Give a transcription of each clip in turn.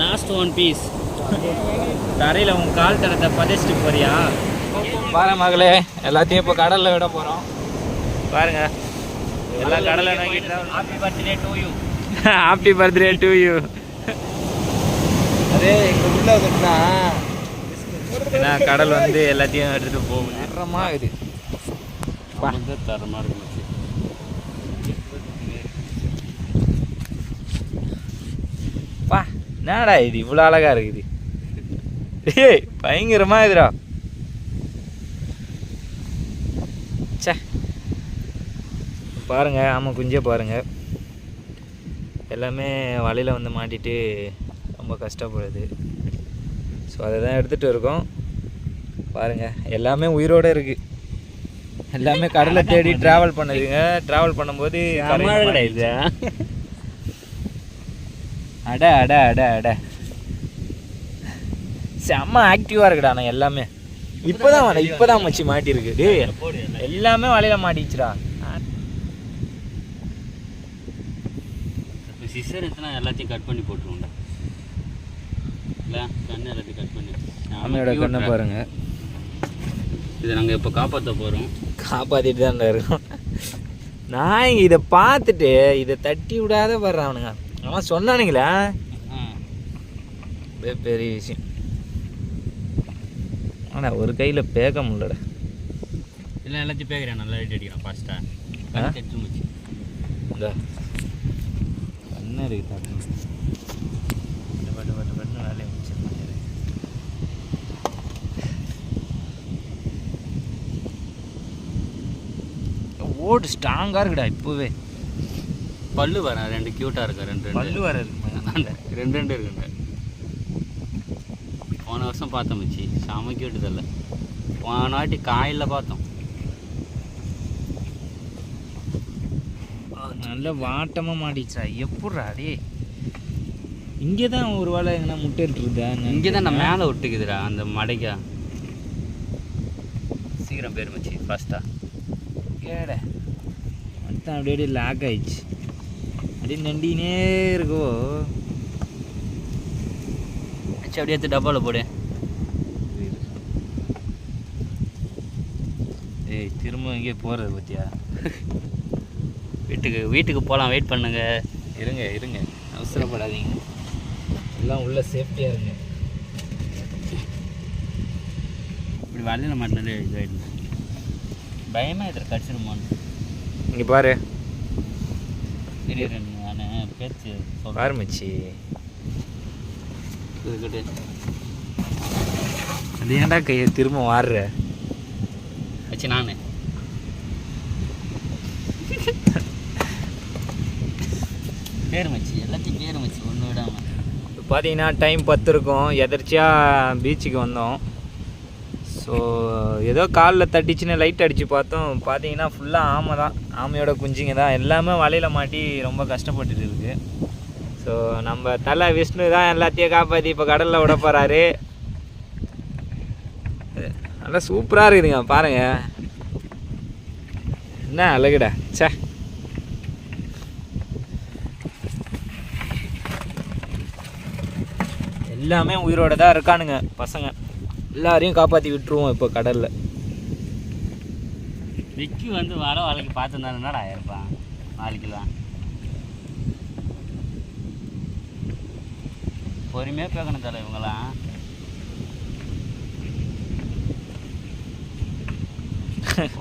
Last one piece தரையில் உன் கால் தரத்தை பதைச்சிட்டு போறியா? பாரு மகளே எல்லாத்தையும் இப்போ கடலில் விட போகிறோம் பாருங்க. எல்லா கடலை நோக்கிட்டு happy birthday to you happy birthday to you அதே எங்க உள்ள வந்துட்டுனா ஏன்னா கடல் வந்து எல்லாத்தையும் எடுத்துட்டு போகுது. தரமா இது வந்து தரமாக இருக்கும் என்னடா இது? இவ்வளோ அழகா இருக்குது. ஏய் பயங்கரமா இதுடா. ச்சே. பாருங்க ஆமாம் குஞ்சே பாருங்க. எல்லாமே வலையில் வந்து மாட்டிட்டு ரொம்ப கஷ்டப்படுது. ஸோ அதை தான் எடுத்துகிட்டு இருக்கோம். பாருங்க எல்லாமே உயிரோட இருக்கு. எல்லாமே கடலை தேடி டிராவல் பண்ணுதுங்க. டிராவல் பண்ணும்போது அட அட அட அட. செம்ம ஆக்டிவாக இருக்குடா நான் எல்லாமே. இப்போதான் வர இப்போதான் மச்சி மாட்டிருக்கு டேய் எல்லாமே வலையில மாட்டிச்சுடா சிஸ்டர் எத்தனை எல்லாத்தையும் கட் பண்ணி போட்டுருவோம்டா. இல்லை கண்ணு எல்லாத்தையும் கட் பண்ணி. ஆமையோட கண்ணை பாருங்க. இதை நாங்கள் இப்போ காப்பாற்ற போகிறோம் காப்பாத்திட்டு தான் இருக்கோம். நான் இதை பார்த்துட்டு இதை தட்டி விடாத வர்றானுங்க. அவன் சொன்னானுங்களா. பெரிய விஷயம். ஆனால் ஒரு கையில் பேக்க முடியலடா. இல்லை எல்லாத்தையும் பேக்கிறேன். நல்லா ரைட் அடிக்கிறேன்? ஃபாஸ்ட்டாக தெட்டு மச்சி இந்த. கண்ணு இருக்கு தாக்கு பட்டு பட்டு பட்டு பட்டுன்னு வேலையை முடிச்சிருப்பாங்க ஓடு ஸ்ட்ராங்காக இருக்குடா இப்போவே. பல்லு வரேன் ரெண்டு க்யூட்டாக இருக்கு ரெண்டு பல்லு வர இருக்கு ரெண்டு ரெண்டு இருக்குங்க போன வருஷம் பார்த்தோம் மச்சி. செம கியூட்டு தெரியல போன வாட்டி காயில் பார்த்தோம். நல்ல வாட்டமாக மாட்டிச்சா எப்பட்றா டே இங்கே தான் ஒரு வேளை எங்கன்னா முட்டை இருக்குதா இங்கே தான் நான் மேலே விட்டுக்குதுடா அந்த மடைக்கா. சீக்கிரம் பேர் மச்சி ஃபஸ்ட்டாக கேட. மொத்தம் அப்படியே லாக் ஆயிடுச்சு. அப்படியே நண்டினே இருக்கோ மச்சி அப்படியே எடுத்து டப்பாவில் போடு. ஏய் திரும்ப இங்கே போகிறது பத்தியா? வீட்டுக்கு வீட்டுக்கு போகலாம் வெயிட் பண்ணுங்க. இருங்க இருங்க. அவசரப்படாதீங்க. எல்லாம் உள்ள சேஃப்டியாக இருங்க. இப்படி வலையில் மாட்டினாலே இதாகிடும் பயமாக இதில் கடிச்சிருமான்னு. இங்கே பாரு. சரி பேச்சு பாரு மச்சி சொல்லிக்கிட்டு அது ஏன்டா கையை திரும்ப வாடுற வச்சு நான். பேர் மச்சி எல்லாத்தையும் பேர் மச்சி ஒன்று விடாமல் இப்போ பார்த்தீங்கன்னா டைம் பத்து இருக்கும். எதர்ச்சியாக பீச்சுக்கு வந்தோம். ஸோ ஏதோ காலில் தட்டிச்சுன்னு லைட் அடித்து பார்த்தோம். பார்த்தீங்கன்னா ஃபுல்லாக ஆமை தான். ஆமையோட குஞ்சுங்க தான். எல்லாமே வலையில் மாட்டி ரொம்ப கஷ்டப்பட்டுட்டு இருக்கு. ஸோ நம்ம தலை விஷ்ணு தான் எல்லாத்தையும் காப்பாற்றி இப்போ கடலில் விட போகிறாரு நல்லா சூப்பராக இருக்குதுங்க. பாருங்க. என்ன அழகுடா. ச்சே. எல்லாமே உயிரோட தான் இருக்கானுங்க பசங்க. எல்லாரையும் காப்பாற்றி விட்டுருவோம் இப்போ கடலில். விக்கி வந்து வர வேலைக்கு பார்த்துருந்தாருன்னா ஆயிருப்பான் நாளைக்குலாம் பொறுமையாக பேக்கணும் தலை இவங்களாம்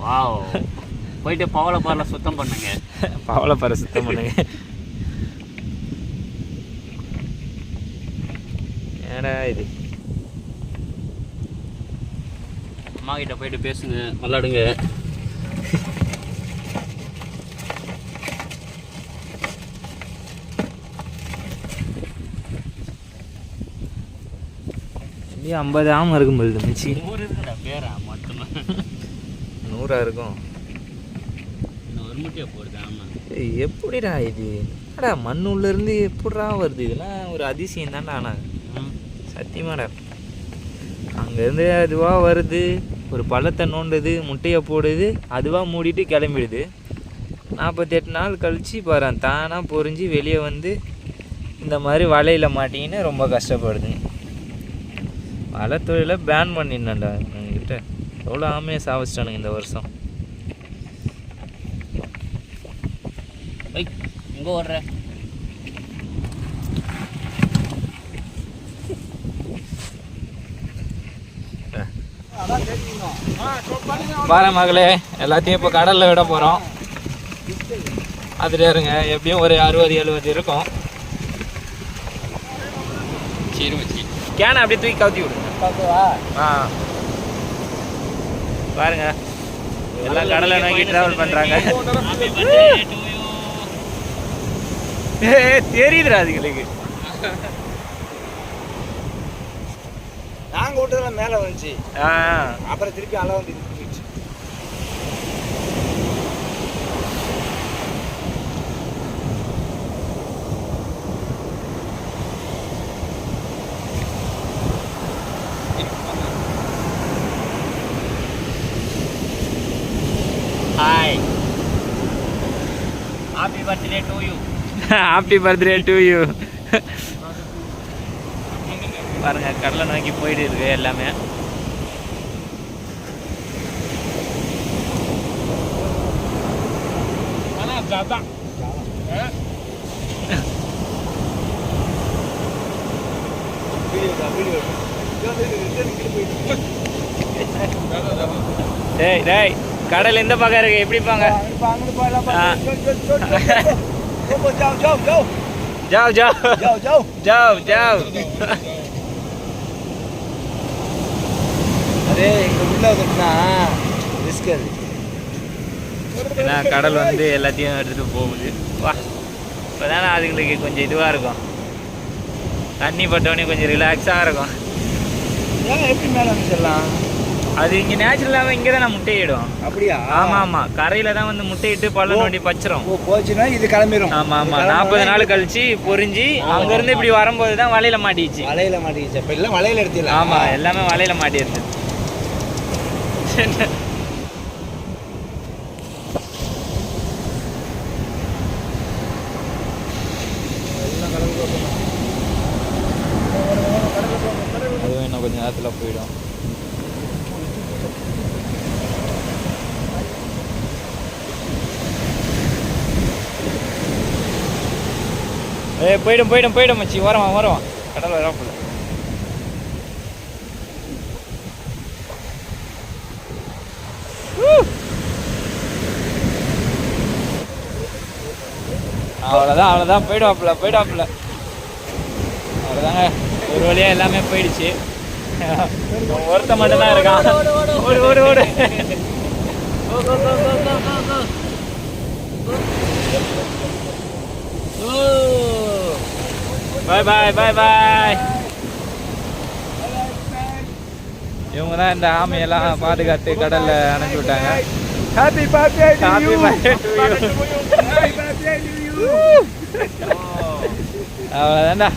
வாவ். போயிட்டு பவள பாரில் சுத்தம் பண்ணுங்க. பவளப்பறை சுத்தம் பண்ணுங்க. ஏடா இது? அம்மா கிட்ட போயிட்டு பேசுங்க விளாடுங்க ஐம்பது ஆமாம் இருக்கும் பொழுது மிச்சி. நூறு இருக்குடா பேரா மட்டும்தான் நூறா இருக்கும். ஒரு முட்டையை போடுது ஆமாம் எப்படிடா இது? அடா மண்ணுள்ள இருந்து எப்படிடா வருது? இதெல்லாம் ஒரு அதிசயம் தான்டா ஆனால் சத்தியமாடா. அங்கேருந்து அதுவாக வருது? ஒரு பழத்தை நோண்டுது முட்டையை போடுது அதுவாக மூடிட்டு கிளம்பிடுது. நாற்பத்தெட்டு நாள் கழித்து பாரு தானாக பொறிஞ்சு வெளியே வந்து இந்த மாதிரி வலையில் மாட்டிங்கன்னு ரொம்ப கஷ்டப்படுதுங்க வலை தொழிலை பேன் பண்ணிடணும்டா என்கிட்ட எவ்வளோ ஆமையை சாவச்சிட்டானுங்க இந்த வருஷம். இங்கே எங்கே ஓடுற. பாரு மகளே எல்லாத்தையும் இப்போ கடலில் விட போகிறோம் அதில் இருங்க எப்படியும் ஒரு அறுபது எழுபது இருக்கும். சரி வச்சு. கேனை அப்படியே தூக்கி கவுத்தி விடுங்க ஆ. பாருங்க எல்லாம் கடலை நோக்கி ட்ராவல் பண்ணுறாங்க தெரியுதுடா அதுங்களுக்கு. நாங்க விட்டதெல்லாம் மேல வந்துச்சு ஆ அப்புறம் திருப்பி அலை வந்து இது போயிடுச்சு hi happy birthday to you happy birthday to you பாருங்க கடலை நோக்கி போயிட்டு இருக்கு எல்லாமே. டேய் டேய் கடல் எந்த பக்கம் இருக்கு? எப்படி பாங்க ஆ. ஜாவ் ஜாவ். ஜாவ் ஜாவ். அதே எங்க உள்ள வந்துட்டுனா ரிஸ்க் அது. ஏன்னா கடல் வந்து எல்லாத்தையும் எடுத்துட்டு போகுது. வா. இப்போதானே அதுங்களுக்கு கொஞ்சம் இதுவாக இருக்கும். தண்ணி பட்டோடனே கொஞ்சம் ரிலாக்ஸாக இருக்கும். ஏன் எப்படி மேல வந்துச்சிடலாம் அது இங்கே நேச்சுரலாகவே இங்கே தான் முட்டையிடும். அப்படியா? ஆமாம் ஆமாம் கரையில் தான் வந்து முட்டையிட்டு பள்ளம் நோண்டி பச்சிரும். போச்சுன்னா இது கிளம்பிரும். ஆமாம் ஆமாம் நாற்பது நாள் கழிச்சு பொரிஞ்சு அங்கேருந்து இப்படி வரும்போது தான் வலையில மாட்டிடுச்சு. வலையில மாட்டிக்கிச்சு அப்ப எல்லாம் வலையில எடுத்துலாம் ஆமாம் எல்லாமே வலையில மாட்டிடுது அதுவும் இன்னும் கொஞ்சம் நேரத்தில் போயிடும். ஏ போயிடும் போயிடும் போயிடும் மச்சி. வரவான் வரவான். கடல் வரப்போல அவ்வளோதான் அவ்வளோதான் போயிடுவாப்புல போயிடுவாப்புல. அவ்வளோதாங்க ஒரு வழியாக எல்லாமே போயிடுச்சு. ஒருத்த மட்டும்தான் இருக்கான். ஓடு ஓடு ஓடு. பாய் பாய் பாய் பாய். இவங்க தான் இந்த ஆமையெல்லாம் பாதுகாத்து கடல்ல அனுப்பி விட்டாங்க. Happy birthday Happy birthday to you. Happy birthday to you அவ்வளோதான்டா